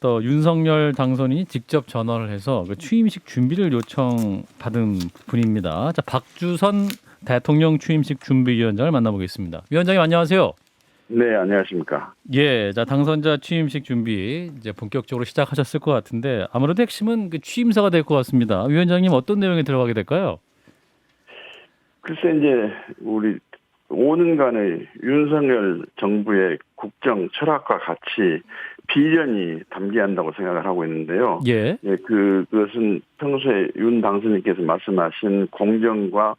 또 윤석열 당선인이 직접 전화를 해서 그 취임식 준비를 요청받은 분입니다. 자, 박주선 대통령 취임식 준비위원장을 만나보겠습니다. 위원장님 안녕하세요. 네, 안녕하십니까. 예, 자 당선자 취임식 준비 이제 본격적으로 시작하셨을 것 같은데 아무래도 핵심은 그 취임사가 될 것 같습니다. 위원장님 어떤 내용이 들어가게 될까요? 글쎄 이제 우리 5년간의 윤석열 정부의 국정 철학과 같이 비전이 담겨한다고 생각을 하고 있는데요. 예, 예, 그 그것은 평소에 윤 당선인께서 말씀하신 공정과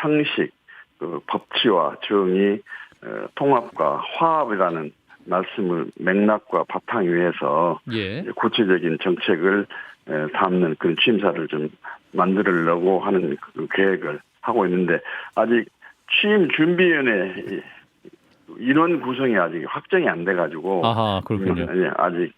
상식, 그 법치와 정의, 어, 통합과 화합이라는 말씀을 맥락과 바탕 위에서 예, 구체적인 정책을 에, 담는 그런 취임사를 좀 만들려고 하는 그 계획을 하고 있는데 아직 취임 준비위원회 이- 이런 구성이 아직 확정이 안 돼가지고 아하 그렇군요. 예, 아직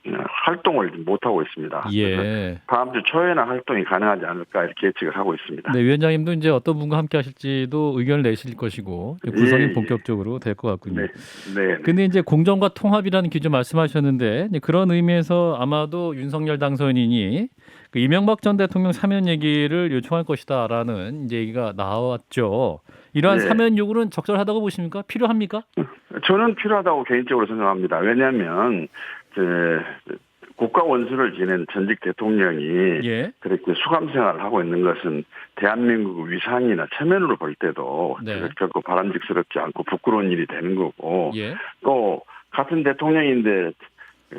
활동을 못 하고 있습니다. 예. 다음 주 초에나 활동이 가능하지 않을까 이렇게 예측을 하고 있습니다. 네, 위원장님도 이제 어떤 분과 함께 하실지도 의견을 내실 것이고 구성이 예, 예. 본격적으로 될 것 같군요. 네, 네. 근데 이제 공정과 통합이라는 기준 말씀하셨는데 그런 의미에서 아마도 윤석열 당선인이 그 이명박 전 대통령 사면 얘기를 요청할 것이다라는 이제 얘기가 나왔죠. 이러한 네. 사면 요구는 적절하다고 보십니까? 필요합니까? 저는 필요하다고 개인적으로 생각합니다. 왜냐하면 제 국가 원수를 지낸 전직 대통령이 예. 그렇게 수감 생활을 하고 있는 것은 대한민국 위상이나 체면으로 볼 때도 네. 결코 바람직스럽지 않고 부끄러운 일이 되는 거고 예. 또 같은 대통령인데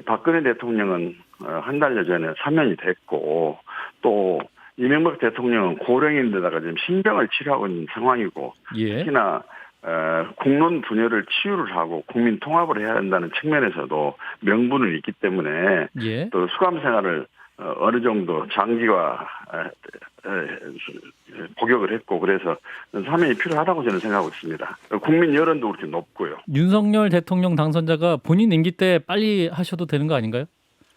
박근혜 대통령은 어, 한 달여 전에 사면이 됐고 또 이명박 대통령은 고령인데다가 지금 신병을 치료하고 있는 상황이고 예. 특히나 어, 국론 분열을 치유를 하고 국민 통합을 해야 한다는 측면에서도 명분은 있기 때문에 예. 또 수감 생활을 어, 어느 정도 장기화 복역을 했고 그래서 사면이 필요하다고 저는 생각하고 있습니다. 국민 여론도 그렇게 높고요. 윤석열 대통령 당선자가 본인 임기 때 빨리 하셔도 되는 거 아닌가요?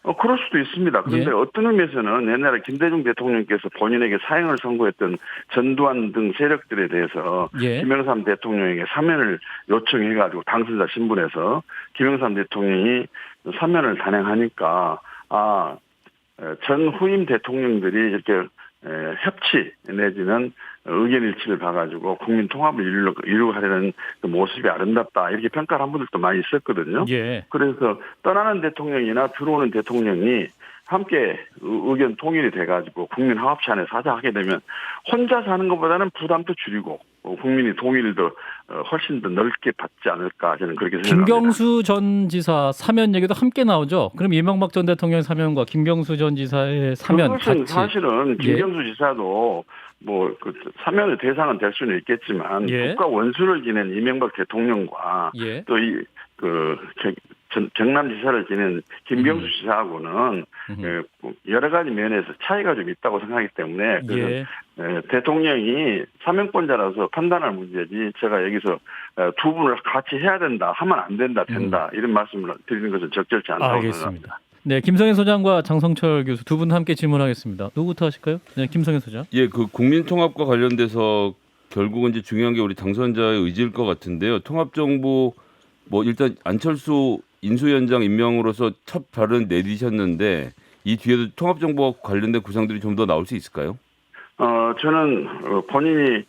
어, 그럴 수도 있습니다. 그런데 예. 어떤 의미에서는 옛날에 김대중 대통령께서 본인에게 사형을 선고했던 전두환 등 세력들에 대해서 예. 김영삼 대통령에게 사면을 요청해가지고 당선자 신분에서 김영삼 대통령이 사면을 단행하니까 아, 에, 전 후임 대통령들이 이렇게 에, 협치 내지는 의견 일치를 봐가지고 국민 통합을 이루려- 이루고 하려는 그 모습이 아름답다 이렇게 평가를 한 분들도 많이 있었거든요. 예. 그래서 떠나는 대통령이나 들어오는 대통령이 함께 의- 의견 통일이 돼가지고 국민 화합체 안에서 하자 하게 되면 혼자 사는 것보다는 부담도 줄이고 어, 국민이 동의를 더 어, 훨씬 더 넓게 받지 않을까 저는 그렇게 생각합니다. 김경수 전 지사 사면 얘기도 함께 나오죠. 그럼 이명박 전 대통령 사면과 김경수 전 지사의 사면 그것은 같이 사실은 예. 김경수 지사도 뭐 그 사면의 대상은 될 수는 있겠지만 예. 국가 원수를 지낸 이명박 대통령과 예. 또이그 경남지사를 지낸 김경수 음. 지사하고는 음흠. 예, 여러 가지 면에서 차이가 좀 있다고 생각하기 때문에 그래서 예. 예, 대통령이 사면권자라서 판단할 문제지 제가 여기서 어, 두 분을 같이 해야 된다 하면 안 된다 된다 이런 말씀을 드리는 것은 적절치 않다고 생각합니다. 음. 알겠습니다. 네, 김성현 소장과 장성철 교수 두 분 함께 질문하겠습니다. 누구부터 하실까요? 네, 김성현 소장. 예, 그 국민 통합과 관련돼서 결국은 이제 중요한 게 우리 당선자의 의지일 것 같은데요. 통합 정부 뭐 일단 안철수 인수위원장 임명으로서 첫 발은 내디셨는데 이 뒤에도 통합 정부와 관련된 구상들이 좀 더 나올 수 있을까요? 어, 저는 어, 본인이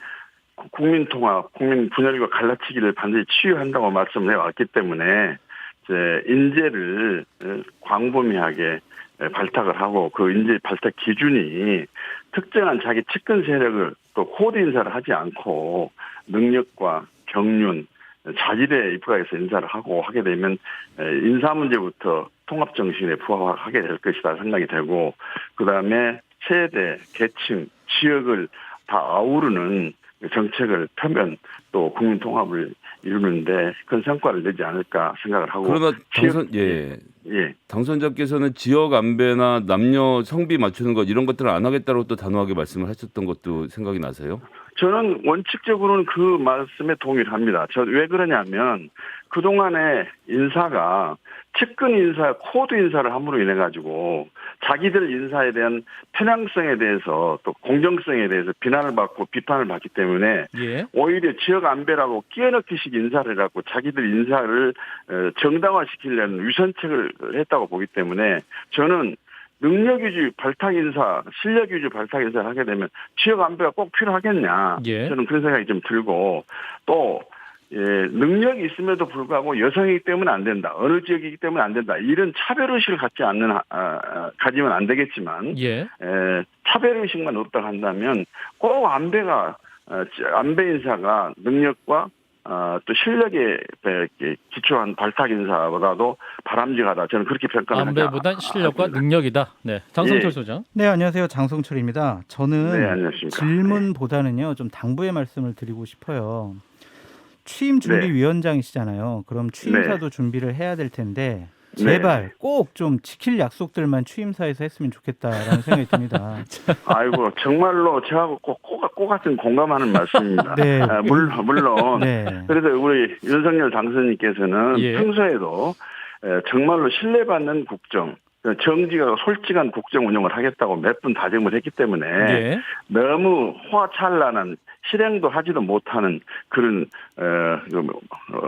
국민 통합, 국민 분열과 갈라치기를 반드시 치유한다고 말씀을 해왔기 때문에 이제 인재를 어, 광범위하게 에, 발탁을 하고 그 인재 발탁 기준이 특정한 자기 측근 세력을 또 코드 인사를 하지 않고 능력과 경륜, 자질에 입각해서 인사를 하고 하게 되면 에, 인사 문제부터 통합 정신에 부합하게 될 것이다 생각이 되고 그 다음에 세대, 계층, 지역을 다 아우르는 정책을 펴면 또 국민 통합을 이루는데 큰 성과를 내지 않을까 생각을 하고 그러나 당선 지역- 예. 예. 당선자께서는 지역 안배나 남녀 성비 맞추는 것 이런 것들을 안 하겠다고 또 단호하게 말씀을 하셨던 것도 생각이 나세요? 저는 원칙적으로는 그 말씀에 동의를 합니다. 저 왜 그러냐면 그동안의 인사가 측근 인사, 코드 인사를 함으로 인해 가지고 자기들 인사에 대한 편향성에 대해서 또 공정성에 대해서 비난을 받고 비판을 받기 때문에 예. 오히려 지역 안배라고 끼어넣기식 인사를 해갖고 자기들 인사를 어, 정당화시키려는 위선책을 했다고 보기 때문에 저는 능력 위주 발탁 인사, 실력 위주 발탁 인사를 하게 되면 지역 안배가 꼭 필요하겠냐. 예. 저는 그런 생각이 좀 들고 또 예, 능력이 있음에도 불구하고 여성이기 때문에 안 된다. 어느 지역이기 때문에 안 된다. 이런 차별의식을 갖지 않는, 아, 아, 가지면 안 되겠지만, 예. 에, 차별의식만 없다 한다면 꼭 안배가 어, 안배 인사가 능력과 어, 또 실력에 에, 기초한 발탁 인사보다도 바람직하다. 저는 그렇게 평가합니다. 안배보단 실력과 능력이다. 네. 장성철 예. 소장. 네, 안녕하세요. 장성철입니다. 저는 네, 안녕하십니까. 질문보다는요, 좀 당부의 말씀을 드리고 싶어요. 취임 준비 위원장이시잖아요. 그럼 취임사도 준비를 해야 될 텐데 제발 꼭 좀 지킬 약속들만 취임사에서 했으면 좋겠다라는 생각이 듭니다. 아이고 정말로 저하고 꼭, 꼭, 꼭 같은 공감하는 말씀입니다. 네. 아, 물론 물론 네. 그래서 우리 윤석열 당선인께서는 예. 평소에도 에, 정말로 신뢰받는 국정, 정직하고 솔직한 국정 운영을 하겠다고 몇번 다짐을 했기 때문에 예. 너무 화찬란한 실행도 하지도 못하는 그런 어,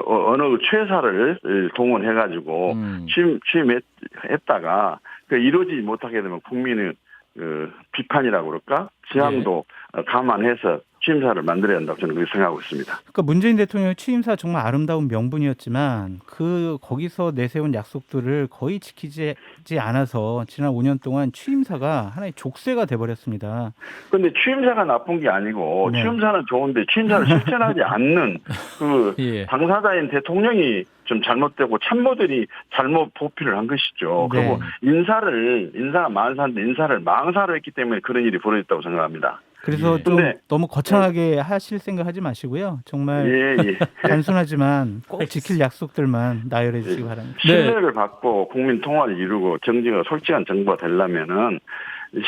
어, 어느 최사를 동원해가지고 음. 취임 취임했다가 그 이루어지지 못하게 되면 국민의 그 비판이라고 그럴까 지향도 예. 어, 감안해서 취임사를 만들어야 한다고 저는 그렇게 생각하고 있습니다. 그러니까 문재인 대통령 취임사 정말 아름다운 명분이었지만 그 거기서 내세운 약속들을 거의 지키지 않아서 지난 5년 동안 취임사가 하나의 족쇄가 돼버렸습니다. 근데 취임사가 나쁜 게 아니고 네. 취임사는 좋은데 취임사를 실천하지 않는 그 예. 당사자인 대통령이 좀 잘못되고 참모들이 잘못 보필을 한 것이죠. 네. 그리고 인사를 인사가 만사인데 인사를 망사로 했기 때문에 그런 일이 벌어졌다고 생각합니다. 그래서 예. 좀 근데- 너무 거창하게 하실 생각하지 마시고요. 정말 예, 예. 단순하지만 꼭 지킬 약속들만 나열해 주시기 바랍니다. 네. 신뢰를 받고 국민 통화를 이루고 정치가 솔직한 정부가 되려면은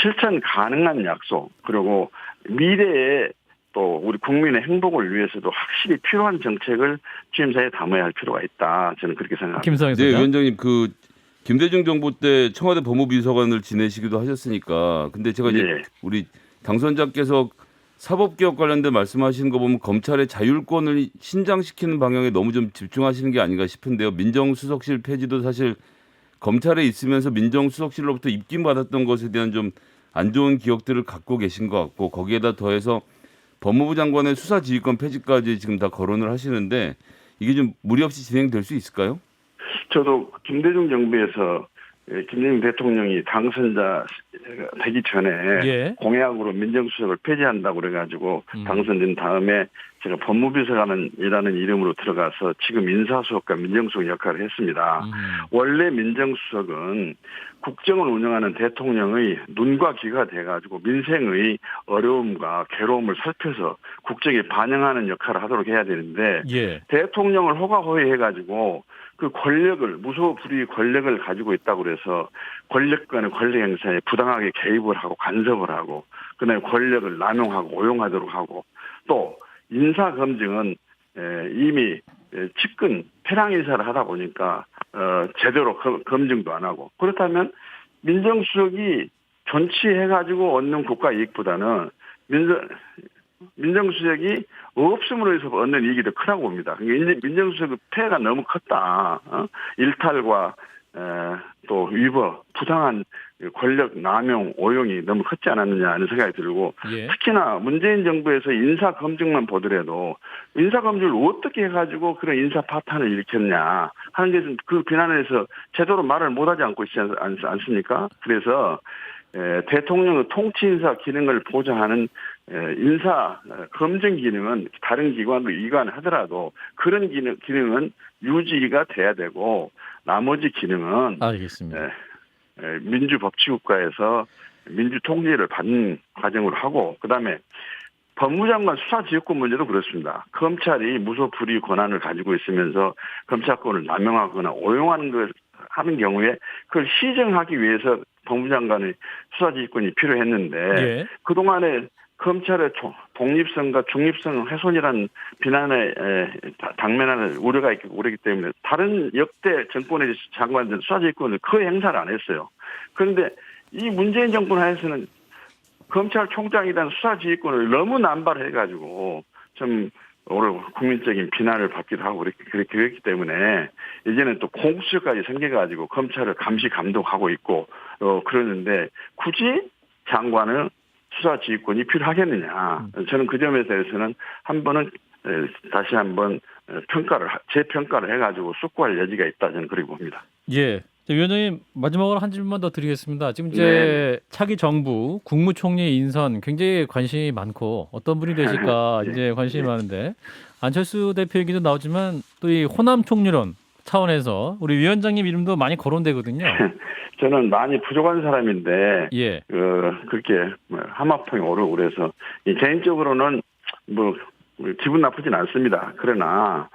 실천 가능한 약속 그리고 미래에 또 우리 국민의 행복을 위해서도 확실히 필요한 정책을 취임사에 담아야 할 필요가 있다. 저는 그렇게 생각합니다. 김성현 네, 소장. 위원장님 그 김대중 정부 때 청와대 법무비서관을 지내시기도 하셨으니까 근데 제가 이제 예. 우리 당선자께서 사법개혁 관련된 말씀하시는 거 보면 검찰의 자율권을 신장시키는 방향에 너무 좀 집중하시는 게 아닌가 싶은데요. 민정수석실 폐지도 사실 검찰에 있으면서 민정수석실로부터 입김 받았던 것에 대한 좀 안 좋은 기억들을 갖고 계신 것 같고 거기에다 더해서 법무부 장관의 수사지휘권 폐지까지 지금 다 거론을 하시는데 이게 좀 무리 없이 진행될 수 있을까요? 저도 김대중 정부에서 예, 김대중 대통령이 당선자 되기 전에 예. 공약으로 민정수석을 폐지한다고 그래가지고 음. 당선된 다음에 제가 법무비서관이라는 이름으로 들어가서 지금 인사수석과 민정수석 역할을 했습니다. 음. 원래 민정수석은 국정을 운영하는 대통령의 눈과 귀가 돼가지고 민생의 어려움과 괴로움을 살펴서 국정에 반영하는 역할을 하도록 해야 되는데 예. 대통령을 호가호위해가지고 그 권력을 무소 불위 권력을 가지고 있다고 그래서 권력 간의 권력 행사에 부당하게 개입을 하고 간섭을 하고 그다음에 권력을 남용하고 오용하도록 하고 또 인사 검증은 에, 이미 에, 측근 패랑 인사를 하다 보니까 어, 제대로 검- 검증도 안 하고 그렇다면 민정수석이 존치해가지고 얻는 국가 이익보다는 민정 민정수석이 없음으로 해서 얻는 이익이 더 크다고 봅니다. 그러니까 민정수석의 폐해가 너무 컸다. 어? 일탈과 에, 또 위법, 부당한 권력 남용, 오용이 너무 컸지 않았느냐 하는 생각이 들고 예. 특히나 문재인 정부에서 인사 검증만 보더라도 인사 검증을 어떻게 해가지고 그런 인사 파탄을 일으켰냐 하는 게그 비난에서 제대로 말을 못하지 않고 있지 않, 않, 않습니까? 그래서 에, 대통령의 통치 인사 기능을 보장하는 에, 인사 어, 검증 기능은 다른 기관으로 이관하더라도 그런 기능, 기능은 유지가 돼야 되고 나머지 기능은 알겠습니다. 에, 에, 민주 법치국가에서 민주 통제를 받는 과정으로 하고 그다음에 법무장관 수사지휘권 문제도 그렇습니다. 검찰이 무소불위 권한을 가지고 있으면서 검찰권을 남용하거나 오용하는 걸 하는 경우에 그걸 시정하기 위해서 법무장관의 수사지휘권이 필요했는데 예. 그동안에 검찰의 조- 독립성과 중립성 훼손이라는 비난에 당면할 우려가 있기, 우려기 때문에 다른 역대 정권의 장관들 수사지휘권을 거의 행사를 안 했어요. 그런데 이 문재인 정권 하에서는 검찰총장이란 수사지휘권을 너무 남발해가지고 좀 오늘 국민적인 비난을 받기도 하고 그렇게, 그렇게 그랬기 때문에 이제는 또 공수처까지 생겨가지고 검찰을 감시 감독하고 있고 어 그러는데 굳이 장관을 수사 지휘권이 필요하겠느냐 저는 그 점에 대해서는 한 번은 에, 다시 한번 에, 평가를 하- 재평가를 해가지고 숙고할 여지가 있다 저는 그렇게 봅니다. 예. 자, 위원장님 마지막으로 한 질문만 더 드리겠습니다. 지금 이제 네. 차기 정부 국무총리 인선 굉장히 관심이 많고 어떤 분이 되실까 예. 이제 관심이 예. 많은데 안철수 대표 얘기도 나오지만 또 이 호남 총리론 차원에서 우리 위원장님 이름도 많이 거론되거든요. 저는 많이 부족한 사람인데 예. 그 그렇게 뭐 하마평이 오르고 그래서 이 개인적으로는 뭐 기분 나쁘진 않습니다. 그러나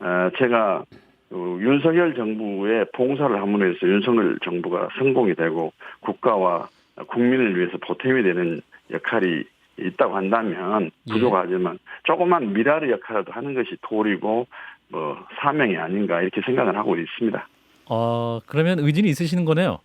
어, 제가 어, 윤석열 정부의 봉사를 함으로 해서 윤석열 정부가 성공이 되고 국가와 국민을 위해서 보탬이 되는 역할이 있다고 한다면 예. 부족하지만 조그만 미라의 역할이라도 하는 것이 도리고 뭐 사명이 아닌가 이렇게 생각을 하고 있습니다. 어, 그러면 의지는 있으시는 거네요.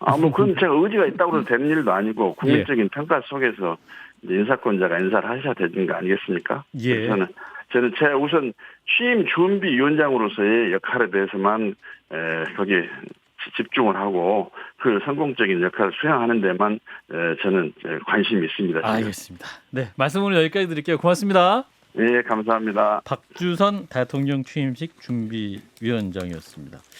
아, 뭐, 그건 제가 의지가 있다고 해서 되는 일도 아니고, 국민적인 예. 평가 속에서 이제 인사권자가 인사를 하셔야 되는 거 아니겠습니까? 예. 저는, 저는 제 우선 취임 준비위원장으로서의 역할에 대해서만, 에, 거기에 지- 집중을 하고, 그 성공적인 역할을 수행하는 데만, 에, 저는 이제 관심이 있습니다. 지금. 알겠습니다. 네, 말씀을 여기까지 드릴게요. 고맙습니다. 예, 감사합니다. 박주선 대통령 취임식 준비위원장이었습니다.